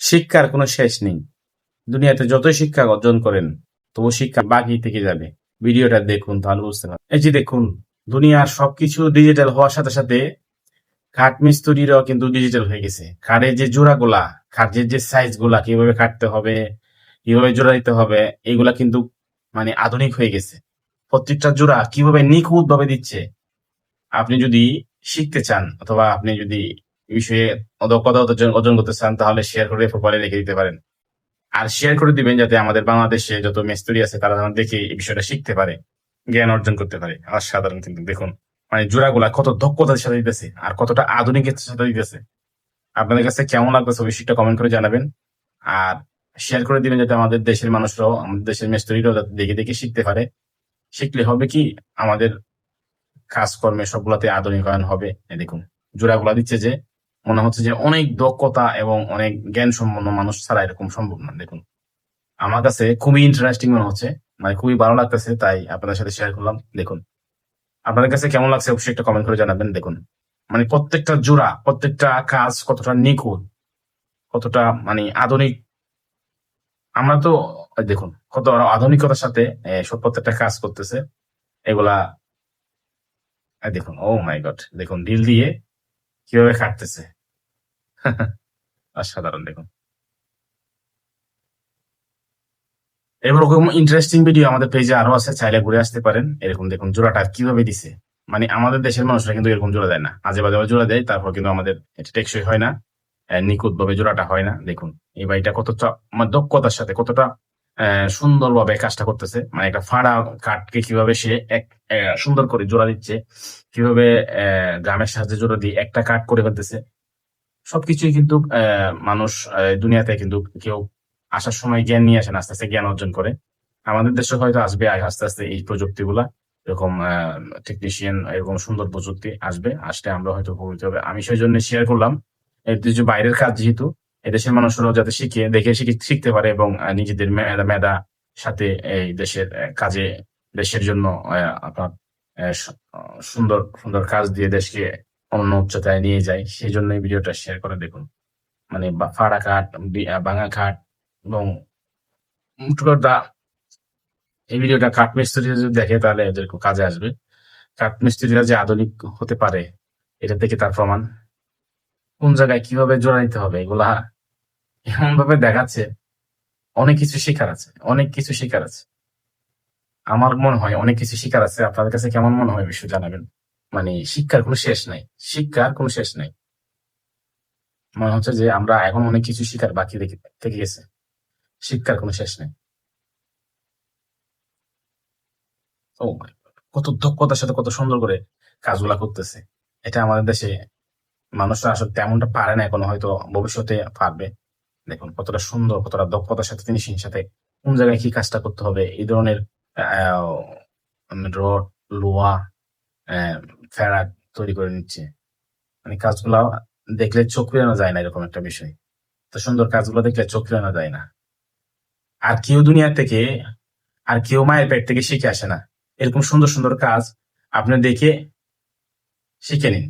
শিক্ষার কোনো শেষ নেই। দুনিয়াতে যতই শিক্ষা অর্জন করেন, তবু শিক্ষা বাকি থেকে যাবে। ভিডিওটা দেখুন, তাহলে বুঝতে পারবেন। এই যে দেখুন, দুনিয়ার সবকিছু ডিজিটাল হওয়ার সাথে সাথে খাট মিস্ত্রিরাও কিন্তু ডিজিটাল হয়ে গেছে। খাটের যে জোড়া গুলা খাটের যে সাইজগুলা কীভাবে কাটতে হবে, কীভাবে জোড়া দিতে হবে, এগুলা কিন্তু মানে আধুনিক হয়ে গেছে। প্রত্যেকটা জোড়া কীভাবে নিখুঁত ভাবে দিচ্ছে, আপনি যদি শিখতে চান, অথবা আপনি যদি এই বিষয়ে দক্ষতা অর্জন করতে চান, তাহলে শেয়ার করে প্রোফাইলে রেখে দিতে পারেন। আর শেয়ার করে দিবেন যাতে আমাদের বাংলাদেশে যত মিস্ত্রি আছে, তারা যেন দেখে এই বিষয়টা শিখতে পারে, জ্ঞান অর্জন করতে পারে। আর সাধারণ কিন্তু দেখুন মানে জোড়াগুলা কত দক্ষতার সাথে দিতেছে, আর কতটা আধুনিকের সাথে দিতেছে। আপনাদের কাছে কেমন লাগতেছে অবশ্যই কমেন্ট করে জানাবেন। আর শেয়ার করে দিবেন যাতে আমাদের দেশের মানুষরাও, আমাদের দেশের মিস্ত্রিরাও যাতে দেখে দেখে শিখতে পারে। শিখলে হবে কি, আমাদের কাজকর্মে সবগুলাতে আধুনিকায়ন হবে। দেখুন, জোড়াগুলা দিচ্ছে যে মনে হচ্ছে যে অনেক দক্ষতা এবং অনেক জ্ঞান সম্পন্ন মানুষ ছাড়া এরকম সম্ভব না, দেখুন। আমার কাছে খুবই ইন্টারেস্টিং মনে হচ্ছে মানে খুবই ভালো লাগতেছে, তাই আপনাদের সাথে শেয়ার করলাম, দেখুন। আপনাদের কাছে কেমন লাগছে অবশ্যই একটা কমেন্ট করে জানাবেন, দেখুন। মানে প্রত্যেকটা জোড়া, প্রত্যেকটা কাজ কতটা নিখুঁত, কতটা মানে আধুনিক। আমরা তো, দেখুন, কত আধুনিকতার সাথে সব প্রত্যেকটা কাজ করতেছে, এগুলা দেখুন ও মাই গড দেখুন ডিল দিয়ে কীভাবে কাটতেছে। অসাধারণ দেখুন। এরকম ইন্টারেস্টিং ভিডিও আমাদের পেজে আরও আছে, চাইলে ঘুরে আসতে পারেন। এরকম দেখুন, জোড়াটা কীভাবে দিছে? মানে আমাদের দেশের মানুষরা কিন্তু এরকম জোড়া দেয় না। আজে বাজে জোড়া দেয়, তারপর কিন্তু আমাদের এটা টেকসই হয় না। নিখুঁত ভাবে জোড়াটা হয় না, দেখুন। এই বাড়িটা কতটা মানে দক্ষতার সাথে কতটা সুন্দর ভাবে কাজটা করতেছে। মানে একটা ফাড়া কাঠকে কীভাবে সে এক সুন্দর করে জোড়া দিচ্ছে, কীভাবে গ্রামের সাহায্যে জোড়া দিয়ে একটা কাঠ করে ফেলতেছে। সবকিছুই কিন্তু মানুষ দুনিয়াতে কিন্তু কেউ আসার সময় জ্ঞান নিয়ে আসেন আস্তে আস্তে জ্ঞান অর্জন করে। আমাদের দেশে হয়তো আসবে আস্তে আস্তে এই প্রযুক্তিগুলা, এরকম টেকনিশিয়ান এরকম সুন্দর প্রযুক্তি আসবে, আসলে আমরা হয়তো উপকৃত হবে। আমি সেই জন্য শেয়ার করলাম যে বাইরের কাজ যেহেতু এদেশের মানুষরাও যাতে শিখে, দেখে শিখে, শিখতে পারে এবং নিজেদের মেধা সাথে এই দেশের কাজে, দেশের জন্য আপনার সুন্দর সুন্দর কাজ দিয়ে দেশকে অন্য উচ্চতায় নিয়ে যায়। সেই জন্য এই ভিডিওটা শেয়ার করে দেখুন। মানে ফাড়া কাঠ ভাঙা কাঠ এবং মোটকথা এই ভিডিওটা কাঠ মিস্ত্রিরা যদি দেখে তাহলে এদের কাজে আসবে। কাঠ মিস্ত্রিরা যে আধুনিক হতে পারে, এটা থেকে তার প্রমাণ। কোন জায়গায় কীভাবে জোড়া দিতে হবে এগুলা এমন ভাবে দেখাচ্ছে। অনেক কিছু শেখার আছে, অনেক কিছু শেখার আছে। আমার মনে হয় অনেক কিছু শেখার আছে। আপনাদের কাছে কেমন মনে হয় বিষয় জানাবেন। মানে শিক্ষার কোনো শেষ নাই। শিক্ষার কোনো শেষ নাই। মনে হচ্ছে যে আমরা এখন অনেক কিছু শিখার বাকি থেকে গেছে। শিক্ষার কোনো শেষ নেই। ও my কত দক্ষতার সাথে কত সুন্দর করে কাজগুলা করতেছে। এটা আমাদের দেশে মানুষরা আসলে তেমনটা পারে না, এখন হয়তো ভবিষ্যতে পারবে। দেখুন, কতটা সুন্দর, কতটা দক্ষতার সাথে ফিনিশিং সাথে কোন জায়গায় কি কাজটা করতে হবে, এই ধরনের রড লোহা ফেরাক তৈরি করে নিচ্ছে। মানে কাজগুলা দেখলে চোখ ফিরানো যায় না এরকম একটা বিষয়। তো সুন্দর কাজগুলো দেখলে চোখ ফিরানো যায় না। আর কেউ দুনিয়া থেকে, আর কেউ মায়ের পেট থেকে শিখে আসে না। এরকম সুন্দর সুন্দর কাজ আপনি দেখে শিখে নিন।